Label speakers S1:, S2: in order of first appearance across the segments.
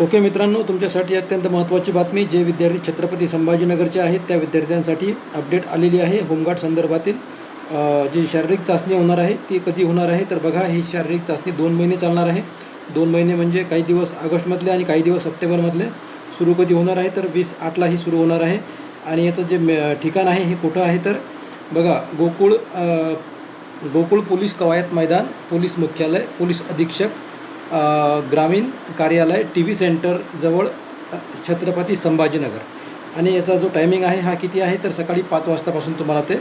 S1: Okay मित्रांनो तुमच्यासाठी अत्यंत महत्त्वाची बातमी जे विद्यार्थी छत्रपती संभाजीनगरचे आहेत त्या विद्यार्थ्यांसाठी अपडेट आलेली आहे. होमगार्ड संदर्भातील जी शारीरिक चाचणी होणार आहे ती कधी होणार आहे? तर बघा ही शारीरिक चाचणी दोन महिने चालणार आहे. दोन महिने म्हणजे काही दिवस ऑगस्टमधले आणि काही दिवस सप्टेंबरमधले सुरू कधी होणार आहे? तर वीस आठला ही सुरू होणार आहे. आणि याचं जे मे ठिकाण आहे हे कुठं आहे? तर बघा गोकुळ गोकुळ पोलीस कवायत मैदान पोलीस मुख्यालय पोलीस अधीक्षक ग्रामीण कार्यालय टी व्ही सेंटरजवळ छत्रपती संभाजीनगर. आणि याचा जो टायमिंग आहे हा किती आहे? तर सकाळी पाच वाजतापासून तुम्हाला ते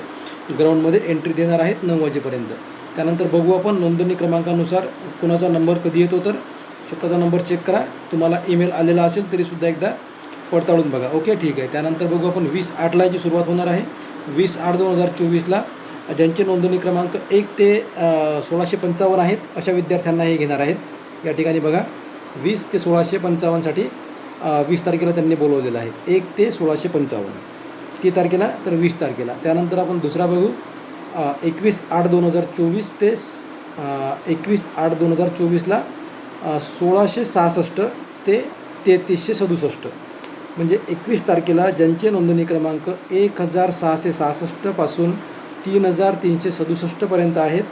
S1: ग्राउंडमध्ये एंट्री देणार आहेत नऊ वाजेपर्यंत. त्यानंतर बघू आपण नोंदणी क्रमांकानुसार कुणाचा नंबर कधी येतो तर स्वतःचा नंबर चेक करा. तुम्हाला ईमेल आलेला असेल तरीसुद्धा एकदा पडताळून बघा. ओके ठीक आहे. त्यानंतर बघू आपण वीस आठला याची सुरुवात होणार आहे. वीस आठ दोन हजार चोवीसला ज्यांचे नोंदणी क्रमांक एक ते सोळाशे पंचावन्न आहेत अशा विद्यार्थ्यांना हे घेणार आहेत. या ठिकाणी बघा वीस ते सोळाशे पंचावन्नसाठी वीस तारखेला त्यांनी बोलवलेलं आहे. एक ते सोळाशे पंचावन्न. किती तारखेला? तर वीस तारखेला. त्यानंतर आपण दुसरा बघू. एकवीस आठ दोन हजार चोवीस ते एकवीस आठ दोन हजार चोवीसला सोळाशे सहासष्ट ते तेहतीसशे सदुसष्ट. म्हणजे एकवीस तारखेला ज्यांचे नोंदणी क्रमांक एक हजार सहाशे सहासष्टपासून तीन हजार तीनशे सदुसष्टपर्यंत आहेत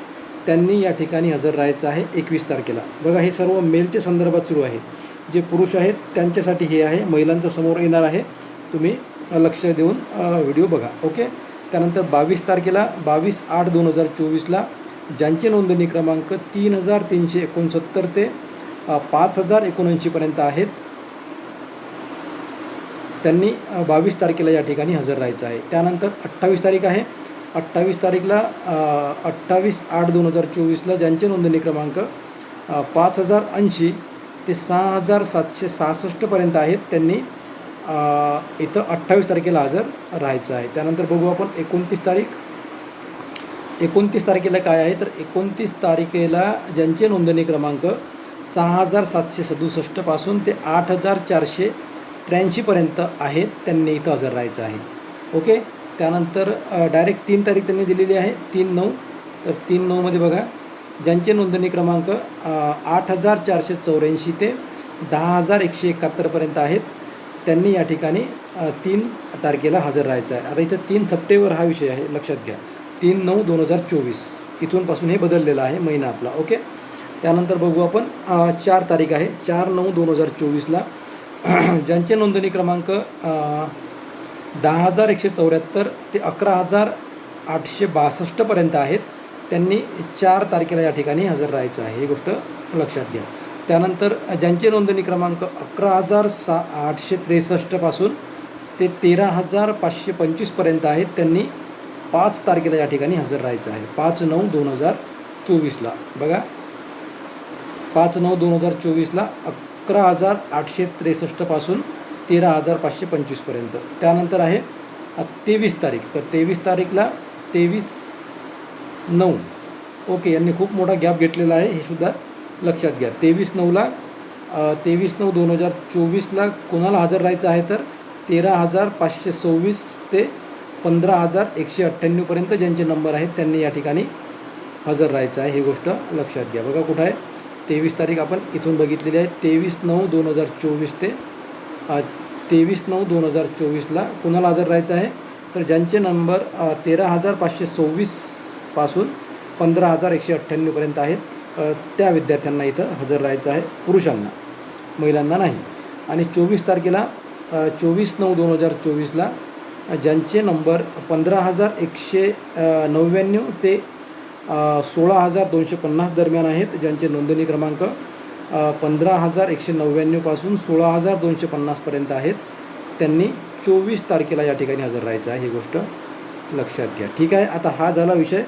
S1: त्यांनी या ठिकाणी हजर राहायचं आहे एकवीस तारखेला. बघा हे सर्व मेलच्या संदर्भात सुरू आहे. जे पुरुष आहेत त्यांच्यासाठी हे आहे. महिलांचं समोर येणार आहे. तुम्ही लक्ष देऊन व्हिडिओ बघा. ओके? त्यानंतर बावीस तारखेला बावीस आठ दोन हजार चोवीसला ज्यांचे नोंदणी क्रमांक तीन हजार तीनशे एकोणसत्तर ते पाच हजार एकोणऐंशीपर्यंत आहेत त्यांनी बावीस तारखेला या ठिकाणी हजर राहायचं आहे. त्यानंतर अठ्ठावीस तारीख आहे. अठ्ठावीस तारीखला अठ्ठावीस आठ दोन हजार चोवीसला ज्यांचे नोंदणी क्रमांक पाच हजार ऐंशी ते सहा हजार सातशे सहासष्टपर्यंत आहेत त्यांनी इथं अठ्ठावीस तारखेला हजर राहायचं आहे. त्यानंतर बघू आपण एकोणतीस तारीख. एकोणतीस तारखेला काय आहे? तर एकोणतीस तारखेला ज्यांचे नोंदणी क्रमांक सहा हजार सातशे सदुसष्टपासून ते आठ हजार चारशे त्र्याऐंशीपर्यंत आहेत त्यांनी इथं हजर राहायचं आहे. ओके? त्यानंतर डायरेक्ट तीन तारीख त्यांनी दिलेली आहे तीन नऊ. तर तीन नऊमध्ये बघा ज्यांचे नोंदणी क्रमांक आठ हजार चारशे चौऱ्याऐंशी ते दहा हजार एकशे एकाहत्तरपर्यंत आहेत त्यांनी या ठिकाणी तीन तारखेला हजर राहायचं आहे. आता इथं तीन सप्टेंबर हा विषय आहे लक्षात घ्या. तीन नऊ दोन हजार चोवीस. इथूनपासून हे बदललेलं आहे महिना आपला ओके? त्यानंतर बघू आपण चार तारीख आहे चार नऊ दोन हजार चोवीसला ज्यांचे नोंदणी क्रमांक दहा हजार एकशे चौऱ्याहत्तर ते अकरा हजार आठशे बासष्टपर्यंत आहेत. त्यांनी चार तारखेला या ठिकाणी हजर राहायचं आहे. ही गोष्ट लक्षात घ्या. त्यानंतर ज्यांचे नोंदणी क्रमांक अकरा हजार सा आठशे त्रेसष्टपासून ते तेरा हजार पाचशे पंचवीसपर्यंत आहेत. त्यांनी पाच तारखेला या ठिकाणी हजर राहायचं आहे. पाच नऊ दोन हजार चोवीसला. बघा. पाच नऊ दोन हजार चोवीसला अकरा हजार आठशे त्रेसष्टपासून तेरा हजार पाचशे पंचवीसपर्यंत त्यानंतर आहे तेवीस तारीख. तर तेवीस तारीखला तेवीस नऊ. ओके यांनी खूप मोठा गॅप घेतलेला आहे हे सुद्धा लक्षात घ्या. तेवीस नऊला तेवीस नऊ दोन हजार चोवीसला कोणाला हजर राहायचं आहे तर? तेरा हजार पाचशे सव्वीस ते पंधरा हजार एकशे अठ्ठ्याण्णवपर्यंत ज्यांचे नंबर आहेत त्यांनी या ठिकाणी हजर राहायचं आहे ही गोष्ट लक्षात घ्या. बघा कुठं आहे? तेवीस तारीख आपण इथून बघितलेली आहे. तेवीस नऊ दोन हजार चोवीस ते तेवीस नऊ दोन हजार चोवीसला कुणाला हजर राहायचं आहे? तर ज्यांचे नंबर तेरा हजार पाचशे सव्वीसपासून पंधरा हजार एकशे अठ्ठ्याण्णवपर्यंत आहेत त्या विद्यार्थ्यांना इथं हजर राहायचं आहे पुरुषांना महिलांना नाही. आणि चोवीस तारखेला चोवीस नऊ दोन हजार चोवीसला ज्यांचे नंबर पंधरा हजार एकशे नव्याण्णव ते सोळा हजार दोनशे पन्नास दरम्यान आहेत ज्यांचे नोंदणी क्रमांक पंधरा हजार एकशे नव्याण्णवपासून सोळा हजार दोनशे पन्नासपर्यंत आहेत. त्यांनी चोवीस तारखेला या ठिकाणी हजर राहायचं आहे ही गोष्ट लक्षात घ्या. ठीक आहे आता हा झाला विषय.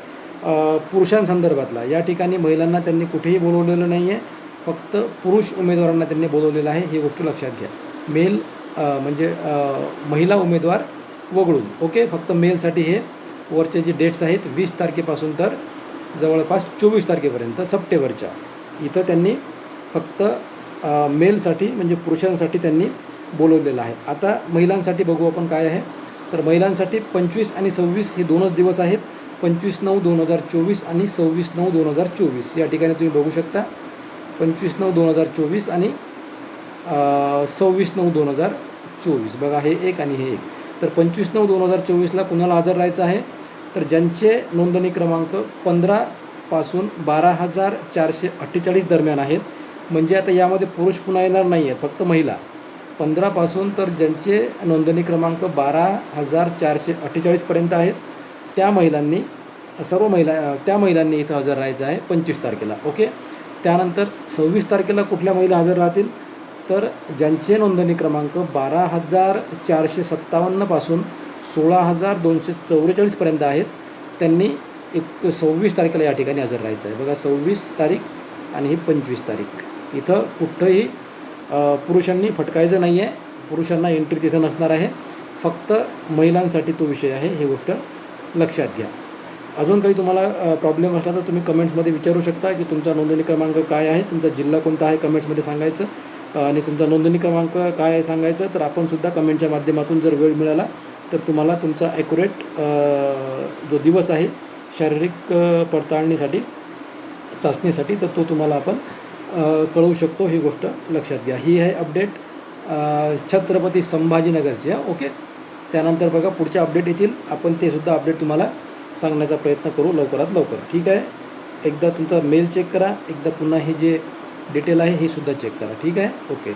S1: पुरुषांसंदर्भातला. या ठिकाणी महिलांना त्यांनी कुठेही बोलवलेलं नाही आहे फक्त पुरुष उमेदवारांना त्यांनी बोलवलेलं आहे ही गोष्ट लक्षात घ्या. मेल म्हणजे महिला उमेदवार वगळून. ओके फक्त मेलसाठी हे. वरचे जे डेट्स आहेत वीस तारखेपासून तर जवळपास चोवीस तारखेपर्यंत सप्टेंबरच्या. इथं त्यांनी फक्त मेलसाठी म्हणजे पुरुषांसाठी त्यांनी बोलवलेलं आहे. आता महिलांसाठी बघू आपण काय आहे. तर महिलांसाठी पंचवीस आणि सव्वीस हे दोनच दिवस आहेत. पंचवीस नऊ दोन हजार चोवीस आणि सव्वीस नऊ दोन हजार चोवीस. या ठिकाणी तुम्ही बघू शकता. पंचवीस नऊ दोन हजार चोवीस आणि सव्वीस नऊ दोन हजार चोवीस. बघा हे एक आणि हे एक. तर पंचवीस नऊ दोन हजार चोवीसला कुणाला हजर राहायचं आहे? तर ज्यांचे नोंदणी क्रमांक पंधरापासून बारा हजार चारशे अठ्ठेचाळीस दरम्यान आहेत म्हणजे आता यामध्ये पुरुष पुन्हा येणार नाही आहेत फक्त महिला. पंधरापासून तर ज्यांचे नोंदणी क्रमांक बारा हजार चारशे अठ्ठेचाळीसपर्यंत आहेत त्या महिलांनी सर्व महिला त्या महिलांनी इथं हजर राहायचं आहे पंचवीस तारखेला ओके? त्यानंतर सव्वीस तारखेला कुठल्या महिला हजर राहतील? तर ज्यांचे नोंदणी क्रमांक बारा हजार चारशे सत्तावन्नपासून सोळा हजार दोनशे चौवेचाळीसपर्यंत आहेत त्यांनी एक सव्वीस तारखेला या ठिकाणी हजर राहायचं आहे. बघा सव्वीस तारीख आणि ही पंचवीस तारीख. इथं कुठंही पुरुषांनी फटकायचं नाही आहे पुरुषांना एंट्री तिथं नसणार आहे. फक्त महिलांसाठी तो विषय आहे. ही गोष्ट लक्षात घ्या. अजून काही तुम्हाला प्रॉब्लेम असला तर तुम्ही कमेंट्समध्ये विचारू शकता की तुमचा नोंदणी क्रमांक काय आहे तुमचा जिल्हा कोणता आहे कमेंट्समध्ये सांगायचं. आणि तुमचा नोंदणी क्रमांक काय आहे सांगायचं तर आपणसुद्धा कमेंटच्या माध्यमातून जर वेळ मिळाला तर तुम्हाला तुमचा ॲक्युरेट जो दिवस आहे शारीरिक पडताळणीसाठी चाचणीसाठी तर तो तुम्हाला आपण कळवू शकतो ही गोष्ट. लक्षात घ्या. ही आहे अपडेट छत्रपती संभाजीनगरची हां ओके? त्यानंतर बघा पुढचे अपडेट येतील. आपण ते सुद्धा अपडेट तुम्हाला सांगण्याचा प्रयत्न करू लवकरात लवकर. ठीक आहे? एकदा तुमचा मेल चेक करा. एकदा पुन्हा हे जे डिटेल आहे हे सुद्धा चेक करा. ठीक आहे? ओके.